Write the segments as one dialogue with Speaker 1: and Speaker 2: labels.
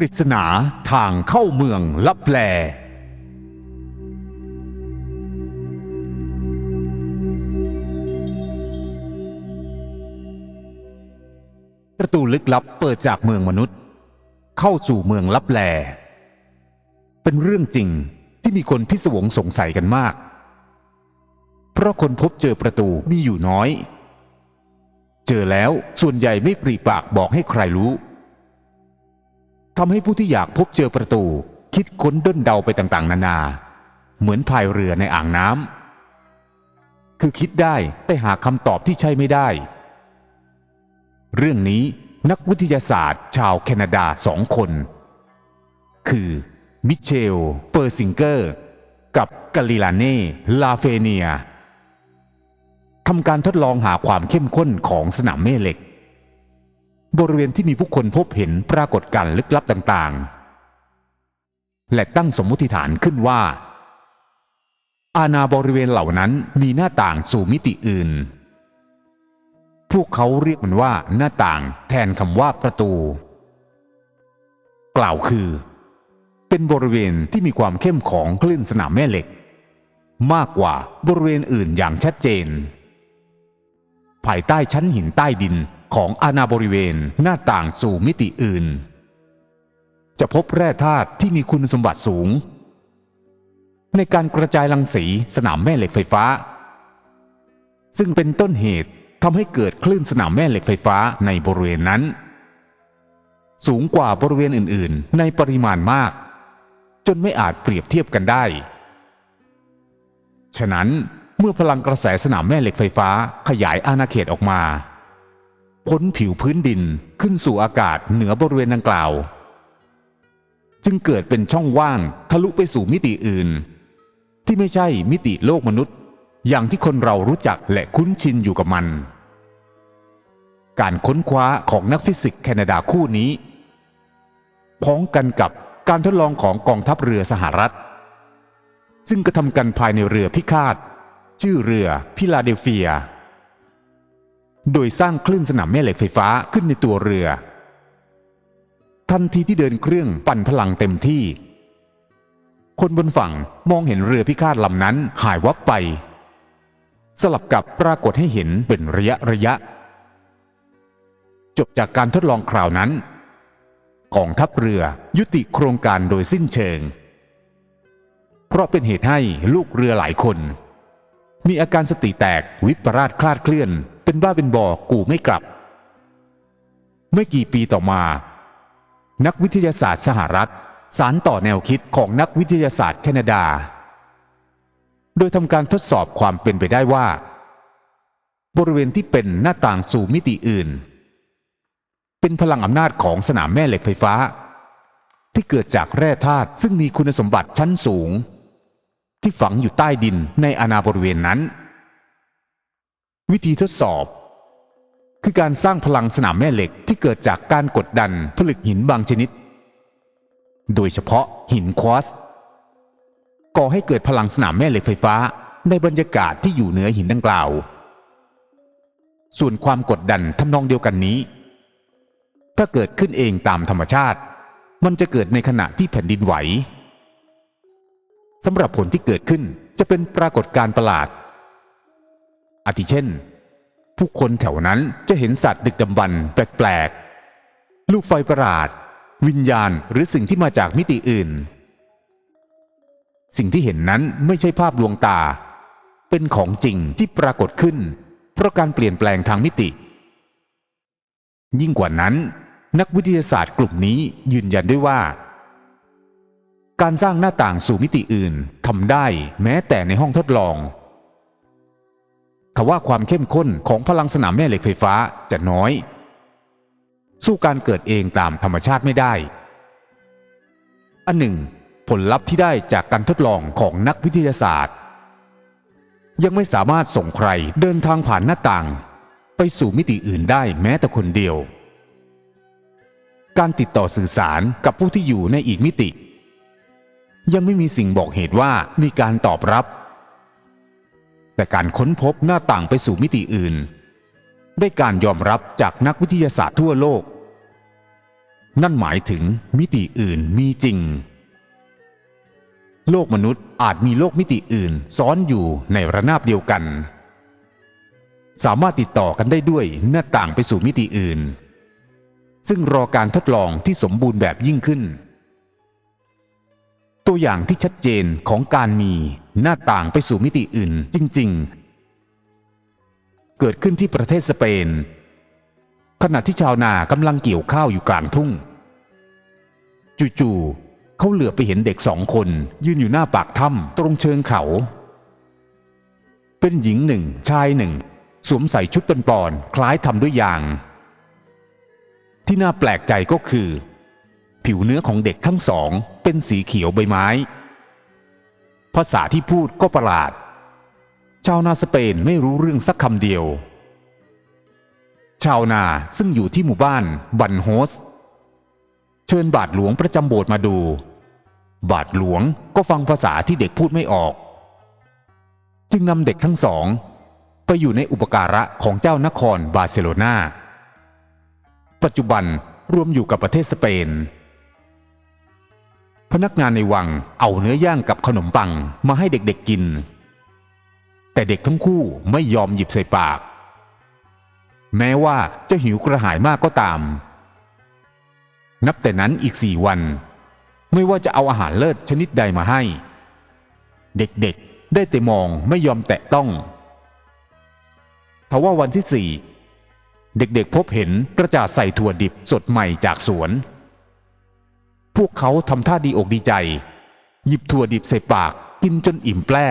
Speaker 1: ปริศนาทางเข้าเมืองลับแล ประตูลึกลับเปิดจากเมืองมนุษย์ เข้าสู่เมืองลับแล เป็นเรื่องจริงที่มีคนพิศวงสงสัยกันมาก เพราะคนพบเจอประตูมีอยู่น้อย เจอแล้วส่วนใหญ่ไม่ปรีปากบอกให้ใครรู้ ทำให้ผู้ที่อยากพบเจอประตู คิดค้นด้นเดาไปต่างๆ นานา เหมือนพายเรือในอ่างน้ำคือคิดได้แต่หาคำตอบที่ใช่ไม่ได้ เรื่องนี้นักวิทยาศาสตร์ ชาวแคนาดาสองคน คือมิเชล เปอร์ซิงเกอร์ กับกาลิลาเน่ ลาเฟเนียทำการทดลองหาความเข้มข้นของสนามแม่เหล็ก บริเวณที่มีผู้คนพบเห็นปรากฏการ์ลึกลับต่างๆ และตั้งสมมติฐานขึ้นว่า อาณาบริเวณเหล่านั้นมีหน้าต่างสู่มิติอื่น พวกเขาเรียกมันว่าหน้าต่างแทนคำว่าประตู กล่าวคือ เป็นบริเวณที่มีความเข้มของคลื่นสนามแม่เหล็ก มากกว่าบริเวณอื่นอย่างชัดเจน ภายใต้ชั้นหินใต้ดิน ของอาณาบริเวณหน้าต่างสู่มิติอื่น จะพบแร่ธาตุที่มีคุณสมบัติสูง ในการกระจายรังสีสนามแม่เหล็กไฟฟ้า ซึ่งเป็นต้นเหตุทำให้เกิดคลื่นสนามแม่เหล็กไฟฟ้าในบริเวณนั้น สูงกว่าบริเวณอื่น ๆ ในปริมาณมาก จนไม่อาจเปรียบเทียบกันได้ ฉะนั้นเมื่อพลังกระแสสนามแม่เหล็กไฟฟ้าขยายอาณาเขตออกมา พ้นผิวพื้นดินขึ้นสู่อากาศเหนือบริเวณดังกล่าว จึงเกิดเป็นช่องว่างทะลุไปสู่มิติอื่น ที่ไม่ใช่มิติโลกมนุษย์ อย่างที่คนเรารู้จักและคุ้นชินอยู่กับมัน การค้นคว้าของนักฟิสิกส์แคนาดาคู่นี้ พ้องกันกับการทดลองของกองทัพเรือสหรัฐ ซึ่งกระทำกันภายในเรือพิฆาต ชื่อเรือพิลาเดลเฟีย โดยสร้างคลื่นสนามแม่เหล็กไฟฟ้าขึ้นในตัวเรือ ทันทีที่เดินเครื่องปั่นพลังเต็มที่ คนบนฝั่งมองเห็นเรือพิฆาตลำนั้นหายวับไป สลับกับปรากฏให้เห็นเป็นระยะระยะ จบจากการทดลองคราวนั้นกองทัพเรือยุติโครงการโดยสิ้นเชิง เพราะเป็นเหตุให้ลูกเรือหลายคน มีอาการสติแตกวิปราชคลาดเคลื่อน เป็นบ้าเป็นบอกูไม่กลับ ไม่กี่ปีต่อมา นักวิทยาศาสตร์สหรัฐ สารต่อแนวคิดของนักวิทยาศาสตร์แคนาดา โดยทำการทดสอบความเป็นไปได้ว่า บริเวณที่เป็นหน้าต่างสู่มิติอื่น เป็นพลังอำนาจของสนามแม่เหล็กไฟฟ้า ที่เกิดจากแร่ธาตุซึ่งมีคุณสมบัติชั้นสูง ที่ฝังอยู่ใต้ดินในอาณาบริเวณนั้น วิธีทดสอบ คือการสร้างพลังสนามแม่เหล็กที่เกิดจากการกดดันผลึกหินบางชนิด โดยเฉพาะหินควอสก่อให้เกิดพลังสนามแม่เหล็กไฟฟ้าในบรรยากาศที่อยู่เหนือหินดังกล่าว ส่วนความกดดันทำนองเดียวกันนี้ ถ้าเกิดขึ้นเองตามธรรมชาติ มันจะเกิดในขณะที่แผ่นดินไหวสำหรับผลที่เกิดขึ้นจะเป็นปรากฏการณ์ประหลาด อาทิเช่น ผู้คนแถวนั้นจะเห็นสัตว์ดึกดำบรรพ์แปลกๆ ลูกไฟประหลาด วิญญาณหรือสิ่งที่มาจากมิติอื่น สิ่งที่เห็นนั้นไม่ใช่ภาพลวงตา เป็นของจริงที่ปรากฏขึ้น เพราะการเปลี่ยนแปลงทางมิติ ยิ่งกว่านั้น นักวิทยาศาสตร์กลุ่มนี้ยืนยันด้วยว่าการสร้างหน้าต่างสู่มิติอื่นทำได้แม้แต่ในห้องทดลอง ทว่าความเข้มข้นของพลังสนามแม่เหล็กไฟฟ้าจะน้อย สู้การเกิดเองตามธรรมชาติไม่ได้ อันหนึ่ง ผลลัพธ์ที่ได้จากการทดลองของนักวิทยาศาสตร์ ยังไม่สามารถส่งใครเดินทางผ่านหน้าต่าง ไปสู่มิติอื่นได้แม้แต่คนเดียว การติดต่อสื่อสารกับผู้ที่อยู่ในอีกมิติ ยังไม่มีสิ่งบอกเหตุว่ามีการตอบรับ แต่การค้นพบหน้าต่างไปสู่มิติอื่น ได้การยอมรับจากนักวิทยาศาสตร์ทั่วโลก นั่นหมายถึงมิติอื่นมีจริง โลกมนุษย์อาจมีโลกมิติอื่นซ้อนอยู่ในระนาบเดียวกัน สามารถติดต่อกันได้ด้วยหน้าต่างไปสู่มิติอื่น ซึ่งรอการทดลองที่สมบูรณ์แบบยิ่งขึ้น ตัวอย่างที่ชัดเจนของการมี หน้าต่างไปสู่มิติอื่นจริง ๆ เกิดขึ้นที่ประเทศสเปน ขณะที่ชาวนากำลังเกี่ยวข้าวอยู่กลางทุ่ง จู่ๆเขาเหลือไปเห็นเด็กสองคนยืนอยู่หน้าปากถ้ำตรงเชิงเขา เป็นหญิงหนึ่งชายหนึ่ง สวมใส่ชุดเป็นปอนคล้ายทำด้วยยาง ที่น่าแปลกใจก็คือ ผิวเนื้อของเด็กทั้งสองเป็นสีเขียวใบไม้ ภาษาที่พูดก็ประหลาด ชาวนาสเปนไม่รู้เรื่องสักคำเดียว ชาวนาซึ่งอยู่ที่หมู่บ้านบันโฮส เชิญบาทหลวงประจำโบสถ์มาดู บาทหลวงก็ฟังภาษาที่เด็กพูดไม่ออก จึงนำเด็กทั้งสอง ไปอยู่ในอุปการะของเจ้านครบาร์เซโลนาปัจจุบันรวมอยู่กับประเทศสเปน นักงานในวังเอาเนื้อย่างกับขนมปังมาให้เด็กๆกิน แต่เด็กทั้งคู่ไม่ยอมหยิบใส่ปาก แม้ว่าจะหิวกระหายมากก็ตาม นับแต่นั้นอีกสี่วัน ไม่ว่าจะเอาอาหารเลิศชนิดใดมาให้ เด็กๆได้แต่มองไม่ยอมแตะต้องทว่าวันที่สี่เด็กๆพบเห็นกระจาดใส่ถั่วดิบสดใหม่จากสวน พวกเขาทำท่าดีอกดีใจ หยิบถั่วดิบใส่ปากกินจนอิ่มแปร่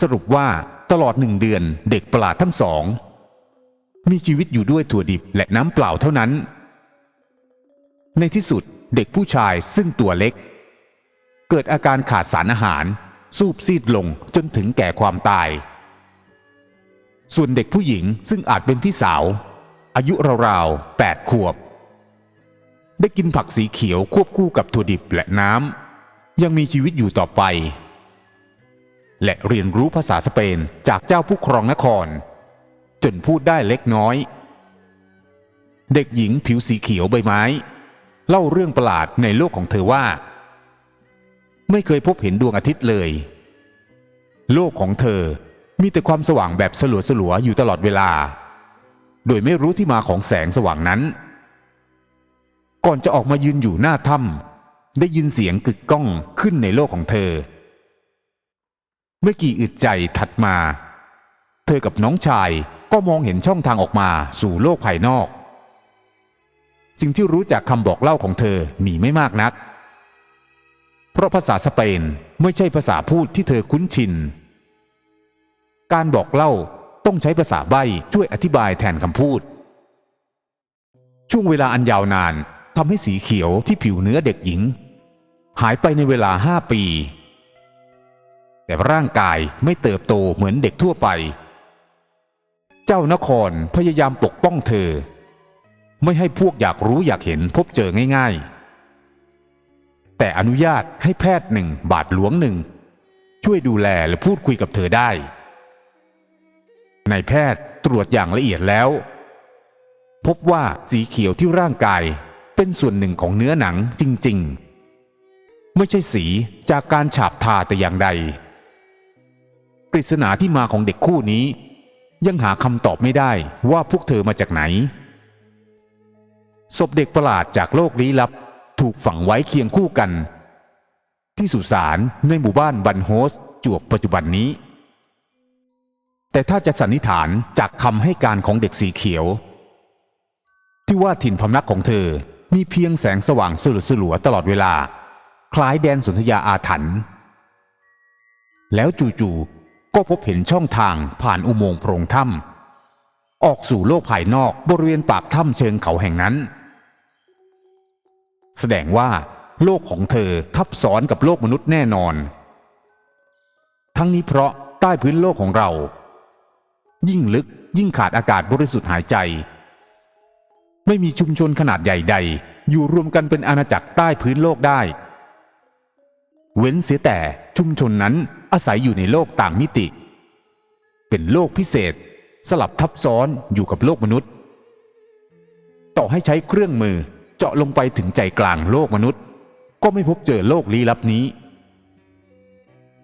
Speaker 1: สรุปว่าตลอดหนึ่งเดือนเด็กประหลาดทั้งสอง มีชีวิตอยู่ด้วยถั่วดิบและน้ำเปล่าเท่านั้น ในที่สุดเด็กผู้ชายซึ่งตัวเล็ก เกิดอาการขาดสารอาหาร สูบซีดลงจนถึงแก่ความตาย ส่วนเด็กผู้หญิงซึ่งอาจเป็นพี่สาว อายุราวๆแปดขวบ ได้กินผักสีเขียวควบคู่กับถั่วดิบและน้ำยังมีชีวิตอยู่ต่อไป และเรียนรู้ภาษาสเปนจากเจ้าผู้ครองนคร จนพูดได้เล็กน้อย เด็กหญิงผิวสีเขียวใบไม้ เล่าเรื่องประหลาดในโลกของเธอว่า ไม่เคยพบเห็นดวงอาทิตย์เลย โลกของเธอมีแต่ความสว่างแบบสลัวสลัวๆอยู่ตลอดเวลา โดยไม่รู้ที่มาของแสงสว่างนั้น ก่อนจะออกมายืนอยู่หน้าถ้ำได้ยินเสียงกึกก้องขึ้นในโลกของเธอ เมื่อกี่อึดใจถัดมา เธอกับน้องชายก็มองเห็นช่องทางออกมาสู่โลกภายนอก สิ่งที่รู้จากคำบอกเล่าของเธอมีไม่มากนัก เพราะภาษาสเปนไม่ใช่ภาษาพูดที่เธอคุ้นชิน การบอกเล่าต้องใช้ภาษาใบ้ช่วยอธิบายแทนคำพูด ช่วงเวลาอันยาวนาน ทำให้สีเขียวที่ผิวเนื้อเด็กหญิง หายไปในเวลาห้าปี แต่ร่างกายไม่เติบโตเหมือนเด็กทั่วไป เจ้านครพยายามปกป้องเธอ ไม่ให้พวกอยากรู้อยากเห็นพบเจอง่าย ๆ แต่อนุญาตให้แพทย์หนึ่งบาทหลวงหนึ่ง ช่วยดูแลและพูดคุยกับเธอได้นายแพทย์ตรวจอย่างละเอียดแล้ว พบว่าสีเขียวที่ร่างกาย เป็นส่วนหนึ่งของเนื้อหนังจริงๆ ไม่ใช่สีจากการฉาบทาแต่อย่างใด ปริศนาที่มาของเด็กคู่นี้ ยังหาคำตอบไม่ได้ว่าพวกเธอมาจากไหน ศพเด็กประหลาดจากโลกลี้ลับถูกฝังไว้เคียงคู่กัน ที่สุสานในหมู่บ้านบันโฮสจวบปัจจุบันนี้ แต่ถ้าจะสันนิษฐานจากคำให้การของเด็กสีเขียว ที่ว่าถิ่นพำนักของเธอ มีเพียงแสงสว่างสลัวสลัวตลอดเวลา คล้ายแดนสนธยาอาถรรพ์แล้วจู่ๆก็พบเห็นช่องทางผ่านอุโมงค์โพรงถ้ำออกสู่โลกภายนอกบริเวณปากถ้ำเชิงเขาแห่งนั้น แสดงว่าโลกของเธอทับซ้อนกับโลกมนุษย์แน่นอน ทั้งนี้เพราะใต้พื้นโลกของเรา ยิ่งลึกยิ่งขาดอากาศบริสุทธิ์หายใจ ไม่มีชุมชนขนาดใหญ่ใด อยู่รวมกันเป็นอาณาจักรใต้พื้นโลกได้ เว้นเสียแต่ชุมชนนั้นอาศัยอยู่ในโลกต่างมิติ เป็นโลกพิเศษ สลับทับซ้อนอยู่กับโลกมนุษย์ ต่อให้ใช้เครื่องมือเจาะลงไปถึงใจกลางโลกมนุษย์ ก็ไม่พบเจอโลกลี้ลับนี้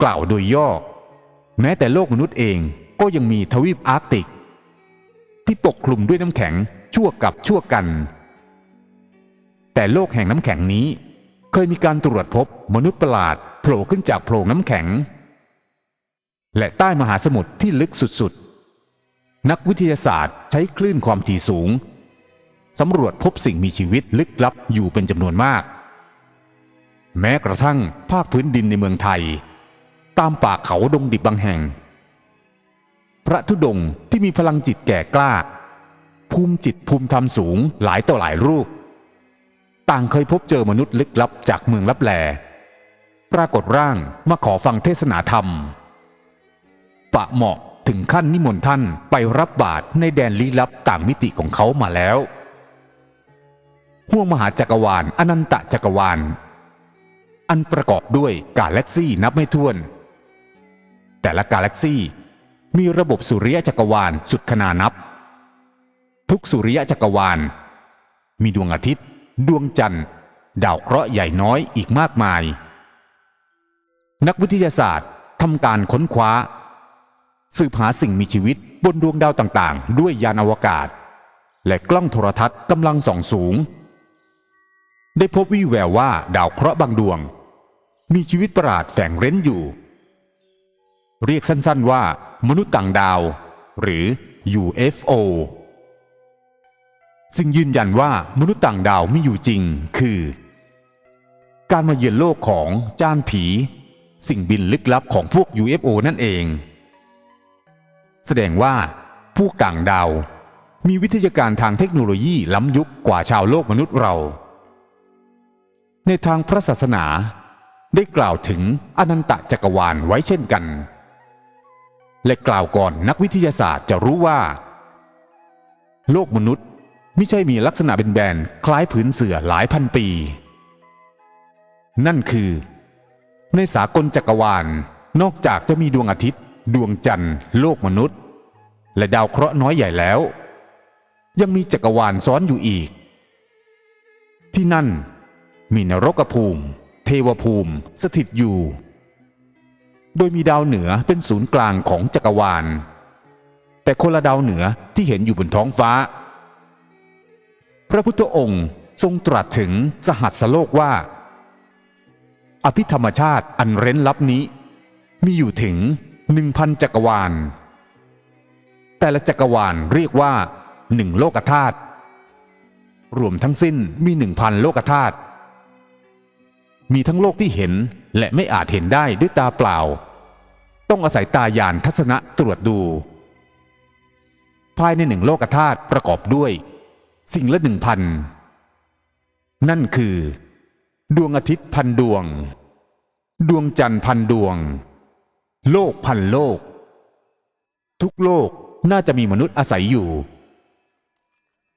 Speaker 1: กล่าวโดยย่อ แม้แต่โลกมนุษย์เองก็ยังมีทวีปอาร์กติก ที่ปกคลุมด้วยน้ำแข็ง ชั่วกับชั่วกัน แต่โลกแห่งน้ำแข็งนี้ เคยมีการตรวจพบมนุษย์ประหลาดโผล่ขึ้นจากโพรงน้ำแข็ง และใต้มหาสมุทรที่ลึกสุดๆ นักวิทยาศาสตร์ใช้คลื่นความถี่สูงสำรวจพบสิ่งมีชีวิตลึกลับอยู่เป็นจำนวนมาก แม้กระทั่งภาคพื้นดินในเมืองไทย ตามป่าเขาดงดิบบางแห่ง พระธุดงค์ที่มีพลังจิตแก่กล้า ภูมิจิตภูมิธรรมสูงหลายต่อหลายรูป ต่างเคยพบเจอมนุษย์ลึกลับจากเมืองลับแล ปรากฏร่างมาขอฟังเทศนาธรรม ปะเหมาะถึงขั้นนิมนต์ท่านไปรับบาตรในแดนลี้ลับต่างมิติของเขามาแล้วห่วงมหาจักรวาลอนันตจักรวาล อันประกอบด้วยกาแล็กซี่นับไม่ถ้วน แต่ละกาแล็กซี่มีระบบสุริยะจักรวาลสุดขนานับ ทุกสุริยะจักรวาล มีดวงอาทิตย์ ดวงจันทร์ ดาวเคราะห์ใหญ่น้อยอีกมากมาย นักวิทยาศาสตร์ทำการค้นคว้า สืบหาสิ่งมีชีวิตบนดวงดาวต่างๆ ด้วยยานอวกาศ และกล้องโทรทัศน์กำลังส่องสูง ได้พบวี่แววว่าดาวเคราะห์บางดวง มีชีวิตประหลาดแฝงเร้นอยู่ เรียกสั้นๆว่ามนุษย์ต่างดาว หรือ UFO ซึ่งยืนยันว่ามนุษย์ต่างดาวมีอยู่จริง คือ การมาเยือนโลกของจานผี สิ่งบินลึกลับของพวก UFO นั่นเอง แสดงว่าพวกต่างดาว มีวิทยาการทางเทคโนโลยีล้ำยุคกว่าชาวโลกมนุษย์เรา ในทางพระศาสนาได้กล่าวถึงอนันตจักรวาลไว้เช่นกัน และกล่าวก่อนนักวิทยาศาสตร์จะรู้ว่า โลกมนุษย์ ม่ใช่มีลักษณะเป็นแบนคล้ายผืนเสือหลายพันปี นั่นคือ ในสากลจักรวาลนอกจากจะมีดวงอาทิตย์ ดวงจันทร์ โลกมนุษย์ และดาวเคราะห์น้อยใหญ่แล้ว ยังมีจักรวาลซ้อนอยู่อีก ที่นั่น มีนรกภูมิ เทวภูมิ สถิตอยู่ โดยมีดาวเหนือเป็นศูนย์กลางของจักรวาล แต่คนละดาวเหนือที่เห็นอยู่บนท้องฟ้า ระพุทธองค์ทรงตรัสถึงสหัสโลกว่า อภิธรรมชาติอันเร้นลับนี้ มีอยู่ถึงหนึ่งพันจักรวาล แต่ละจักรวาลเรียกว่าหนึ่งโลกธาตุรวมทั้งสิ้นมีหนึ่งพันโลกธาตุมีทั้งโลกที่เห็นและไม่อาจเห็นได้ด้วยตาเปล่า ต้องอาศัยตายานทัศนะตรวจดู ภายในหนึ่งโลกธาตุประกอบด้วย สิ่งละหนึ่งพันนั่นคือ ดวงอาทิตย์พันดวง ดวงจันทร์พันดวง โลกพันโลก ทุกโลกน่าจะมีมนุษย์อาศัยอยู่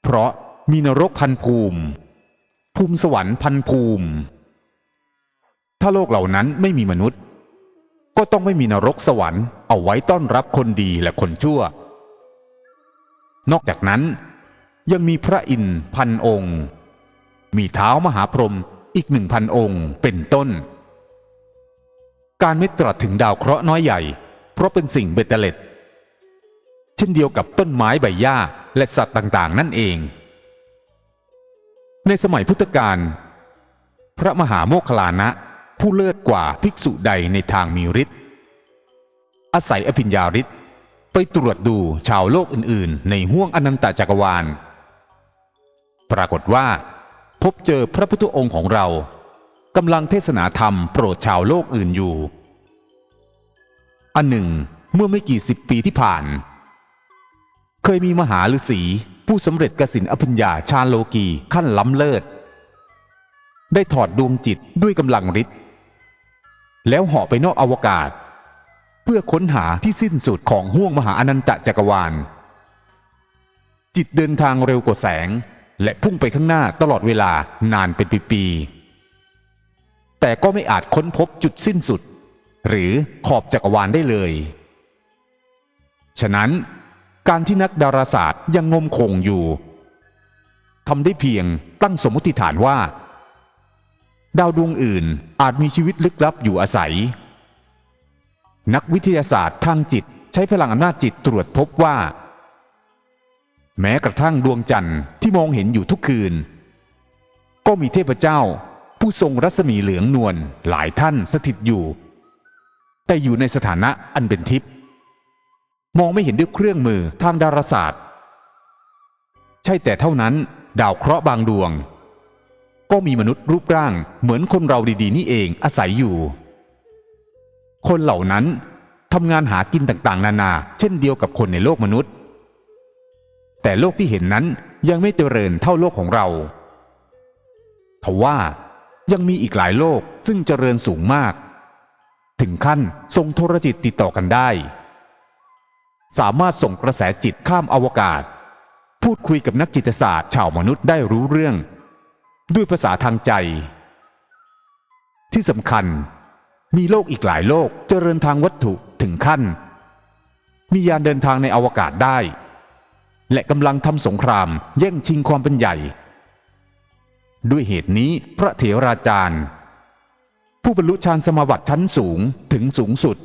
Speaker 1: เพราะมีนรกพันภูมิ ภูมิสวรรค์พันภูมิ ถ้าโลกเหล่านั้นไม่มีมนุษย์ ก็ต้องไม่มีนรกสวรรค์เอาไว้ต้อนรับคนดีและคนชั่ว นอกจากนั้น ยังมีพระอินทร์พันองค์ มีเท้ามหาพรหมอีกหนึ่งพันองค์เป็นต้น การไม่ตรัสถึงดาวเคราะห์น้อยใหญ่ เพราะเป็นสิ่งเบตเตเล็ด เช่นเดียวกับต้นไม้ใบหญ้าและสัตว์ต่างๆ นั่นเอง ในสมัยพุทธกาลพระมหาโมคคลานะ ผู้เลิศกว่าภิกษุใดในทางมีฤทธิ์อาศัยอภิญญาฤทธิ์ไปตรวจดูชาวโลกอื่นๆ ในห้วงอนันตจักรวาล ปรากฏว่า พบเจอพระพุทธองค์ของเรากำลังเทศนาธรรมโปรดชาวโลกอื่นอยู่ อันหนึ่ง เมื่อไม่กี่สิบปีที่ผ่าน เคยมีมหาฤาษีผู้สำเร็จกสินอภิญญาชาโลกีขั้นล้ำเลิศ ได้ถอดดวงจิตด้วยกำลังฤทธิ์แล้วเหาะไปนอกอวกาศ เพื่อค้นหาที่สิ้นสุดของห้วงมหาอนันตจักรวาล จิตเดินทางเร็วกว่าแสง และพุ่งไปข้างหน้าตลอดเวลานานเป็นปีๆ แต่ก็ไม่อาจค้นพบจุดสิ้นสุด หรือขอบจักรวาลได้เลย ฉะนั้นการที่นักดาราศาสตร์ยังงมคงอยู่ทำได้เพียงตั้งสมมติฐานว่า ดาวดวงอื่นอาจมีชีวิตลึกลับอยู่อาศัย นักวิทยาศาสตร์ทางจิตใช้พลังอำนาจจิตตรวจพบว่า แม้กระทั่งดวงจันทร์ที่มองเห็นอยู่ทุกคืน ก็มีเทพเจ้า ผู้ทรงรัศมีเหลืองนวลหลายท่านสถิตอยู่ แต่อยู่ในสถานะอันเป็นทิพย์มองไม่เห็นด้วยเครื่องมือทางดาราศาสตร์ ใช่แต่เท่านั้นดาวเคราะห์บางดวง ก็มีมนุษย์รูปร่างเหมือนคนเราดีๆ นี่เองอาศัยอยู่ คนเหล่านั้นทำงานหากินต่างๆ นานา เช่นเดียวกับคนในโลกมนุษย์ แต่โลกที่เห็นนั้นยังไม่เจริญเท่าโลกของเรา ทว่ายังมีอีกหลายโลกซึ่งเจริญสูงมาก ถึงขั้นส่งโทรจิตติดต่อกันได้ สามารถส่งกระแสจิตข้ามอวกาศ พูดคุยกับนักจิตศาสตร์ชาวมนุษย์ได้รู้เรื่อง ด้วยภาษาทางใจ ที่สำคัญมีโลกอีกหลายโลกเจริญทางวัตถุถึงขั้น มียานเดินทางในอวกาศได้ และกำลังทำสงครามแย่งชิงความเป็นใหญ่ ด้วยเหตุนี้พระเถราจารย์ ผู้บรรลุฌานสมาบัติชั้นสูงถึงสูงสุด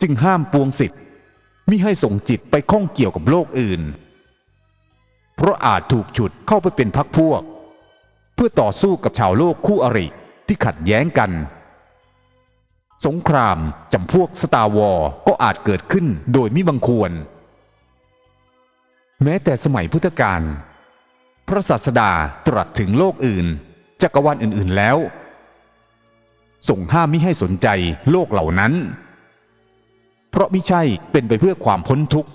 Speaker 1: จึงห้ามปวงสิทธิ์มิให้ส่งจิตไปข้องเกี่ยวกับโลกอื่น เพราะอาจถูกฉุดเข้าไปเป็นพักพวก เพื่อต่อสู้กับชาวโลกคู่อริที่ขัดแย้งกัน สงครามจำพวกสตาร์วอร์ก็อาจเกิดขึ้นโดยมิบังควร แม้แต่สมัยพุทธกาลพระศาสดาตรัสถึงโลกอื่น จักรวาลอื่นๆแล้วส่งห้ามมิให้สนใจโลกเหล่านั้น เพราะมิใช่เป็นไปเพื่อความพ้นทุกข์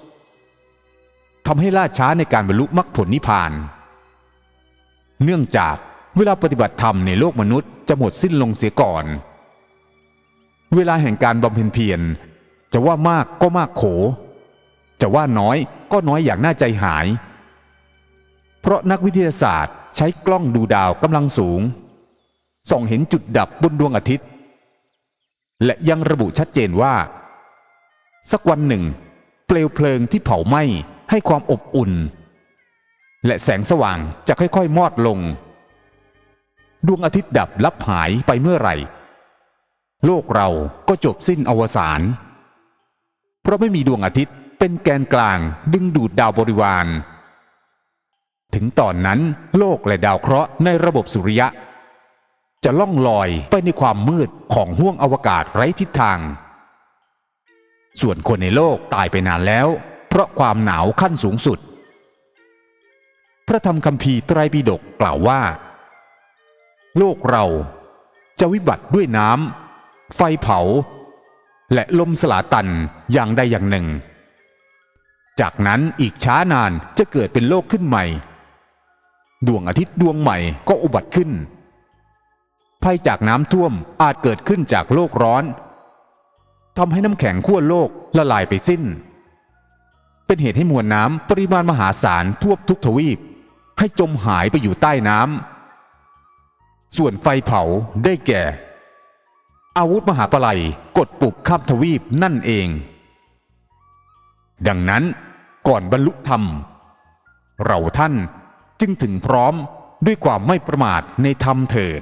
Speaker 1: ทำให้ล่าช้าในการบรรลุมรรคผลนิพพาน เนื่องจากเวลาปฏิบัติธรรมในโลกมนุษย์จะหมดสิ้นลงเสียก่อน เวลาแห่งการบำเพ็ญเพียรจะว่ามากก็มากโข จะว่าน้อย ก็น้อยอย่างน่าใจหาย เพราะนักวิทยาศาสตร์ใช้กล้องดูดาวกำลังสูง ส่องเห็นจุดดับบนดวงอาทิตย์ และยังระบุชัดเจนว่า สักวันหนึ่ง เปลวเพลิงที่เผาไหม้ให้ความอบอุ่น และแสงสว่างจะค่อยๆ มอดลง ดวงอาทิตย์ดับลับหายไปเมื่อไหร่ โลกเราก็จบสิ้นอวสานเพราะไม่มีดวงอาทิตย์ เป็นแกนกลางดึงดูดดาวบริวาร ถึงตอนนั้นโลกและดาวเคราะห์ในระบบสุริยะ จะล่องลอยไปในความมืดของห้วงอวกาศไร้ทิศทาง ส่วนคนในโลกตายไปนานแล้ว เพราะความหนาวขั้นสูงสุด พระธรรมคัมภีร์ไตรปิฎกกล่าวว่า โลกเราจะวิบัติด้วยน้ำไฟเผา และลมสลาตันอย่างใดอย่างหนึ่ง จากนั้นอีกช้านานจะเกิดเป็นโลกขึ้นใหม่ ดวงอาทิตย์ดวงใหม่ก็อุบัติขึ้น ภัยจากน้ำท่วมอาจเกิดขึ้นจากโลกร้อนทำให้น้ำแข็งขั้วโลกละลายไปสิ้น เป็นเหตุให้มวลน้ำปริมาณมหาศาลทั่วทุกทวีป ให้จมหายไปอยู่ใต้น้ำ ส่วนไฟเผาได้แก่ อาวุธมหาปลัยกดปุ่มข้ามทวีปนั่นเองดังนั้น ก่อนบรรลุธรรม เราท่านจึงถึงพร้อมด้วยความไม่ประมาทในธรรมเถิด